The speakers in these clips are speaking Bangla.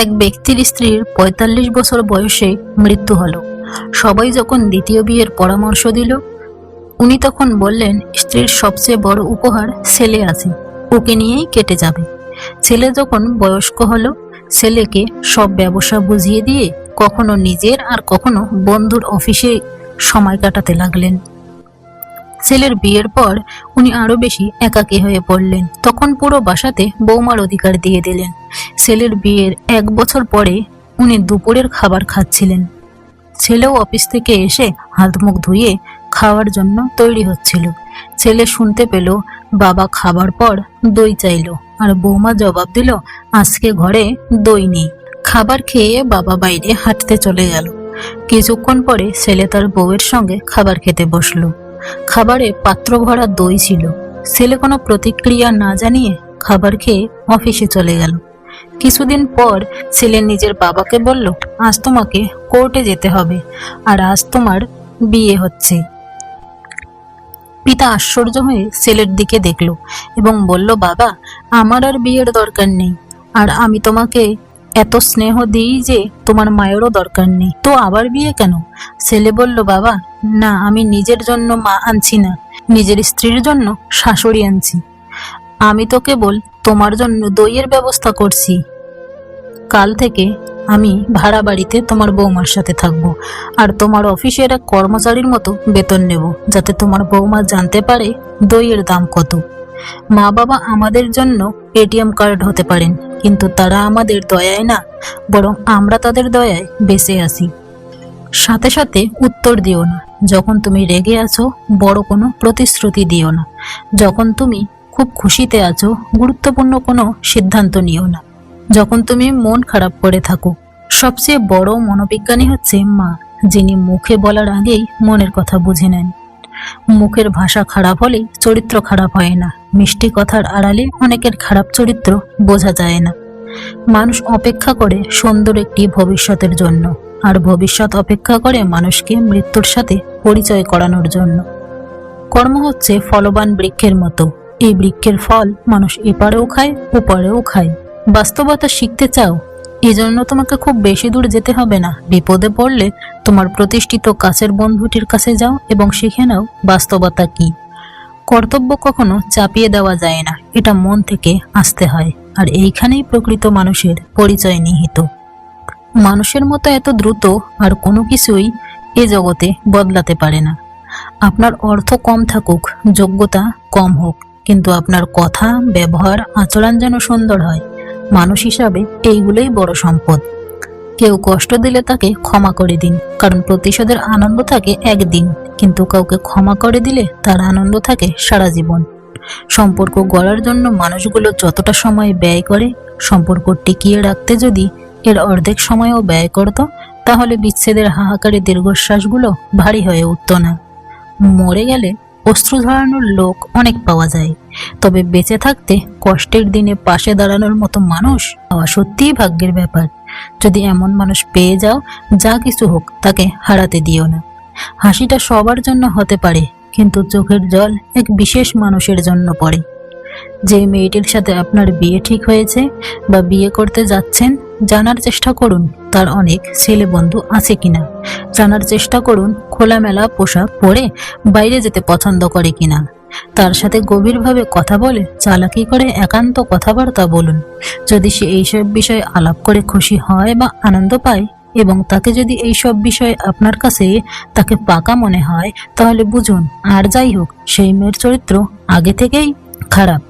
এক ব্যক্তির স্ত্রীর পঁয়তাল্লিশ বছর বয়সে মৃত্যু হলো। সবাই যখন দ্বিতীয় বিয়ের পরামর্শ দিল, উনি তখন বললেন, স্ত্রীর সবচেয়ে বড় উপহার ছেলে আছে, ওকে নিয়েই কেটে যাবে। ছেলে যখন বয়স্ক হলো, ছেলেকে সব ব্যবসা বুঝিয়ে দিয়ে কখনো নিজের আর কখনো বন্ধুর অফিসে সময় কাটাতে লাগলেন। ছেলের বিয়ের পর উনি আরও বেশি একাকী হয়ে পড়লেন। তখন পুরো বাসাতে বৌমার অধিকার দিয়ে দিলেন। ছেলের বিয়ের এক বছর পরে উনি দুপুরের খাবার খাচ্ছিলেন। ছেলেও অফিস থেকে এসে হাত মুখ ধুয়ে খাওয়ার জন্য তৈরি হচ্ছিল। ছেলে শুনতে পেল, বাবা খাবার পর দই চাইলো আর বৌমা জবাব দিল, আজকে ঘরে দই নেই। খাবার খেয়ে বাবা বাইরে হাঁটতে চলে গেল। কিছুক্ষণ পরে ছেলে তার বউয়ের সঙ্গে খাবার খেতে বসল। খাবারে পাত্র ভরা দই ছিল। ছেলে কোনো প্রতিক্রিয়া না জানিয়ে খাবার খেয়ে অফিসে চলে গেল। কিছুদিন পর ছেলে নিজের বাবাকে বলল, আজ তোমাকে কোর্টে যেতে হবে, আর আজ তোমার বিয়ে হচ্ছে। পিতা আশ্চর্য হয়ে ছেলের দিকে দেখল এবং বলল, বাবা, আমার আর বিয়ের দরকার নেই, আর আমি তোমাকে এত স্নেহ দিই যে তোমার মায়েরও দরকার নেই। তো আবার বিয়ে কেন? ছেলে বলল, বাবা না, আমি নিজের জন্য মা আনছি না, নিজের স্ত্রীর জন্য শাশুড়ি আনছি। আমি তো কেবল তোমার জন্য দইয়ের ব্যবস্থা করছি। কাল থেকে আমি ভাড়া বাড়িতে তোমার বৌমার সাথে থাকব, আর তোমার অফিসের এক কর্মচারীর মতো বেতন নেব, যাতে তোমার বৌমা জানতে পারে দইয়ের দাম কত। মা বাবা আমাদের জন্য এটিএম কার্ড হতে পারেন, কিন্তু তারা আমাদের দয়ায় না, বরং আমরা তাদের দয়ায় বেঁচে আছি। সাথে সাথে উত্তর দিও না। যখন তুমি রেগে আছো, বড় কোনো প্রতিশ্রুতি দিও না। যখন তুমি খুব খুশিতে আছো, গুরুত্বপূর্ণ কোনো সিদ্ধান্ত নিও না। যখন তুমি মন খারাপ করে থাকো, সবচেয়ে বড় মনোবিজ্ঞানী হচ্ছে মা, যিনি মুখে বলার আগেই মনের কথা বুঝে নেন। মুখের ভাষা খারাপ হলে চরিত্র খারাপ হয় না। মিষ্টি কথার আড়ালে অনেকের খারাপ চরিত্র বোঝা যায় না। মানুষ অপেক্ষা করে সুন্দর একটি ভবিষ্যতের জন্য। আর ভবিষ্যৎ অপেক্ষা করে মানুষকে মৃত্যুর সাথে পরিচয় করানোর জন্য। কর্ম হচ্ছে ফলবান বৃক্ষের মতো। এই বৃক্ষের ফল মানুষ এপারেও খায়, ওপারেও খায়। বাস্তবতা শিখতে চাও? এজন্য তোমাকে খুব বেশি দূর যেতে হবে না। বিপদে পড়লে তোমার প্রতিষ্ঠিত কাছের বন্ধুটির কাছে যাও এবং শিখে নাও বাস্তবতা কি। কর্তব্য কখনো চাপিয়ে দেওয়া যায় না। এটা মন থেকে আসতে হয়। আর এইখানেই প্রকৃত মানুষের পরিচয় নিহিত। মানুষের মতো এত দ্রুত আর কোনো কিছুই এ জগতে বদলাতে পারে না। আপনার অর্থ কম থাকুক, যোগ্যতা কম হোক, কিন্তু আপনার কথা, ব্যবহার, আচরণ যেন সুন্দর হয়। মানুষ হিসাবে এইগুলোই বড় সম্পদ। কেউ কষ্ট দিলে তাকে ক্ষমা করে দিন, কারণ প্রতিশোধের আনন্দ থাকে একদিন, কিন্তু কাউকে ক্ষমা করে দিলে তার আনন্দ থাকে সারা জীবন। সম্পর্ক গড়ার জন্য মানুষগুলো যতটা সময় ব্যয় করে, সম্পর্ক টিকিয়ে রাখতে যদি এর অর্ধেক সময়ও ব্যয় করত, তাহলে বিচ্ছেদের হাহাকারে দীর্ঘশ্বাসগুলো ভারী হয়ে উঠত না। মরে গেলে অশ্রু ধরানোর লোক অনেক পাওয়া যায়, তবে বেঁচে থাকতে কষ্টের দিনে পাশে দাঁড়ানোর মতো মানুষ পাওয়া সত্যিই ভাগ্যের ব্যাপার। যদি এমন মানুষ পেয়ে যাও, যা কিছু হোক, তাকে হারাতে দিও না। হাসিটা সবার জন্য হতে পারে, কিন্তু চোখের জল এক বিশেষ মানুষের জন্য পড়ে। যে মেয়েটির সাথে আপনার বিয়ে ঠিক হয়েছে বা বিয়ে করতে যাচ্ছেন জানার চেষ্টা করুন, তার অনেক ছেলে বন্ধু আছে কিনা। জানার চেষ্টা করুন, খোলামেলা পোশাক পরে বাইরে যেতে পছন্দ করে কিনা। তার সাথে গভীরভাবে কথা বলে চালাকি করে একান্ত কথাবার্তা বলুন। যদি সে এইসব বিষয়ে আলাপ করে খুশি হয় বা আনন্দ পায় এবং তাকে যদি এইসব বিষয়ে আপনার কাছে তাকে পাকা মনে হয়, তাহলে বুঝুন, আর যাই হোক, সেই মেয়ের চরিত্র আগে থেকেই খারাপ।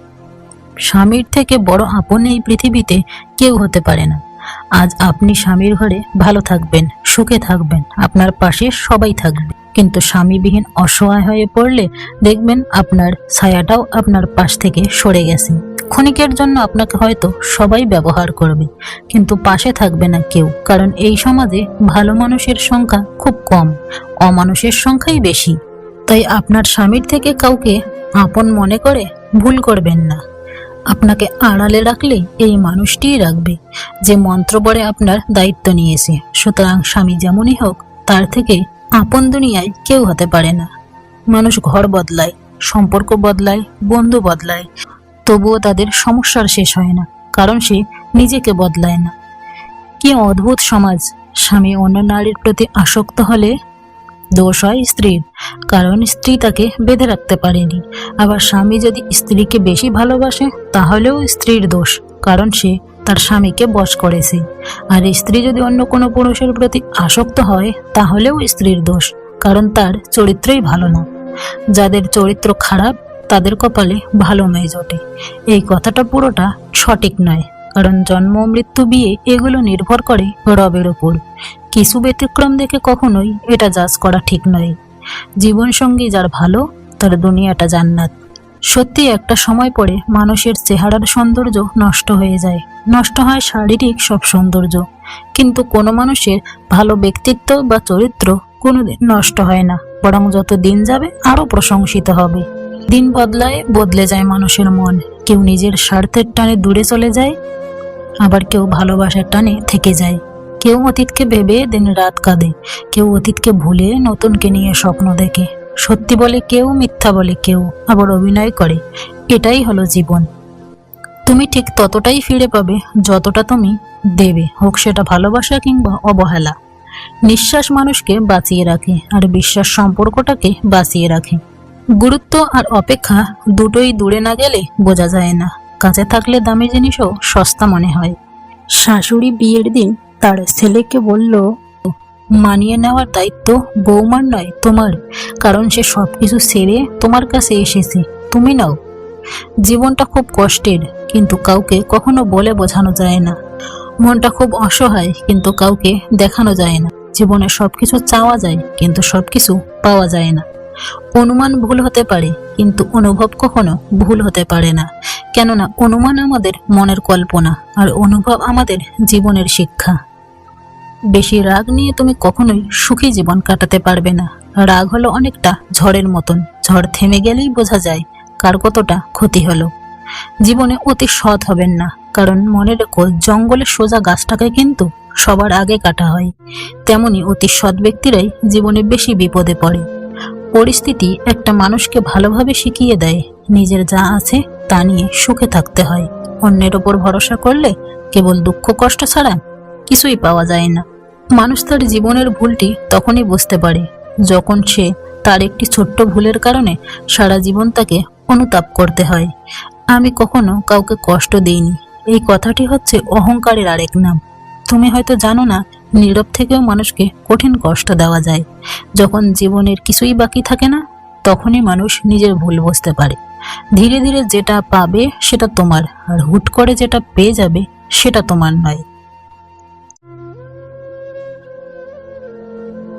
স্বামীর থেকে বড় আপন এই পৃথিবীতে কেউ হতে পারে না। আজ আপনি স্বামীর ঘরে ভালো থাকবেন, সুখে থাকবেন, আপনার পাশে সবাই থাকবে। কিন্তু স্বামীবিহীন অসহায় হয়ে পড়লে দেখবেন আপনার ছায়াটাও আপনার পাশ থেকে সরে গেছে। ক্ষণিকের জন্য আপনাকে হয়তো সবাই ব্যবহার করবে, কিন্তু পাশে থাকবে না কেউ, কারণ এই সমাজে ভালো মানুষের সংখ্যা খুব কম, অমানুষের সংখ্যাই বেশি। তাই আপনার স্বামীর থেকে কাউকে আপন মনে করে ভুল করবেন না। আপনাকে আড়ালে রাখলে এই মানুষটিই রাখবে। যে মন্ত্র পড়ে আপনার দায়িত্ব নিয়েছে। সুতরাং স্বামী যেমনই হোক, তার থেকে আপন দুনিয়ায় কেউ হতে পারে না। মানুষ ঘর বদলায়, সম্পর্ক বদলায়, বন্ধু বদলায়। তবুও তাদের সমস্যার শেষ হয় না, কারণ সে নিজেকে বদলায় না। কি অদ্ভুত সমাজ! স্বামী অন্য নারীর প্রতি আসক্ত হলে দোষ হয় স্ত্রীর, কারণ স্ত্রী তাকে বেঁধে রাখতে পারেনি। আবার স্বামী যদি স্ত্রীকে বেশি ভালোবাসে, তাহলেও স্ত্রীর দোষ, কারণ সে তার স্বামীকে বশ করেছে। আর স্ত্রী যদি অন্য কোনো পুরুষের প্রতি আসক্ত হয়, তাহলেও স্ত্রীর দোষ, কারণ তার চরিত্রই ভালো না। যাদের চরিত্র খারাপ, তাদের কপালে ভালো মেয়ে জোটে। এই কথাটা পুরোটা সঠিক নয়, কারণ জন্ম মৃত্যু বিয়ে এগুলো নির্ভর করে রবের উপর। কিছু ব্যতিক্রম দেখে কখনোই এটা জাজ করা ঠিক নয়। জীবনসঙ্গী যার ভালো, তার দুনিয়াটা জান্নাত। সত্যি একটা সময় পরে মানুষের চেহারার সৌন্দর্য নষ্ট হয়ে যায়। নষ্ট হয় শারীরিক সব সৌন্দর্য। কিন্তু কোনো মানুষের ভালো ব্যক্তিত্ব বা চরিত্র কোনোদিন নষ্ট হয় না। বরং যত দিন যাবে, আরও প্রশংসিত হবে। দিন বদলায়, বদলে যায় মানুষের মন। কেউ নিজের স্বার্থের টানে দূরে চলে যায়, আবার কেউ ভালোবাসার টানে থেকে যায়। কেউ অতীতকে ভেবে দিন রাত কাঁদে, কেউ অতীতকে ভুলে নতুনকে নিয়ে স্বপ্ন দেখে। সত্যি বলে কেউ, মিথ্যা বলে কেউ আবার অভিনয় করে। এটাই হলো জীবন। তুমি ঠিক ততটাই ফিরে পাবে যতটা তুমি দেবে, হোক সেটা ভালোবাসা কিংবা অবহেলা। নিঃশ্বাস মানুষকে বাঁচিয়ে রাখে আর বিশ্বাস সম্পর্কটাকে বাঁচিয়ে রাখে। গুরুত্ব আর অপেক্ষা দুটোই দূরে না গেলে বোঝা যায় না। কাছে থাকলে দামি জিনিসও সস্তা মনে হয়। শাশুড়ি বিয়ের দিন তার ছেলেকে বলল, মানিয়ে নেওয়ার দায়িত্ব বৌমার নয়, তোমার। কারণ সে সবকিছু সেরে তোমার কাছে এসেছে। তুমি নাও। জীবনটা খুব কষ্টের, কিন্তু কাউকে কখনো বলে বোঝানো যায় না। মনটা খুব অসহায়, কিন্তু কাউকে দেখানো যায় না। জীবনে সবকিছু চাওয়া যায়, কিন্তু সবকিছু পাওয়া যায় না। অনুমান ভুল হতে পারে, কিন্তু অনুভব কখনো ভুল হতে পারে না। কেননা, অনুমান আমাদের মনের কল্পনা, আর অনুভব আমাদের জীবনের শিক্ষা। বেশি রাগ নিয়ে তুমি কখনোই সুখী জীবন কাটাতে পারবে না। রাগ হলো অনেকটা ঝড়ের মতন। ঝড় থেমে গেলেই বোঝা যায় কার কতটা ক্ষতি হলো। জীবনে অতি সৎ হবেন না, কারণ মনে রেখো জঙ্গলের সোজা গাছটাকে কিন্তু সবার আগে কাটা হয়। তেমনি অতি সৎ ব্যক্তিরাই জীবনে বেশি বিপদে পড়ে। পরিস্থিতি একটা মানুষকে ভালোভাবে শিখিয়ে দেয়। নিজের যা আছে তা নিয়ে সুখে থাকতে হয়। অন্যের ওপর ভরসা করলে কেবল দুঃখ কষ্ট ছাড়া কিছুই পাওয়া যায় না। মানুষ তার জীবনের ভুলটি তখনই বুঝতে পারে, যখন সে তার একটি ছোট্ট ভুলের কারণে সারা জীবন তাকে অনুতাপ করতে হয়। আমি কখনো কাউকে কষ্ট দিইনি। এই কথাটি হচ্ছে অহংকারের আরেক নাম। তুমি হয়তো জানো না, নীরব থেকেও মানুষকে কঠিন কষ্ট দেওয়া যায়। যখন জীবনের কিছুই বাকি থাকে না, তখনই মানুষ নিজের ভুল বুঝতে পারে। ধীরে ধীরে যেটা পাবে সেটা তোমার, আর হুট করে যেটা পেয়ে যাবে সেটা তোমার নয়।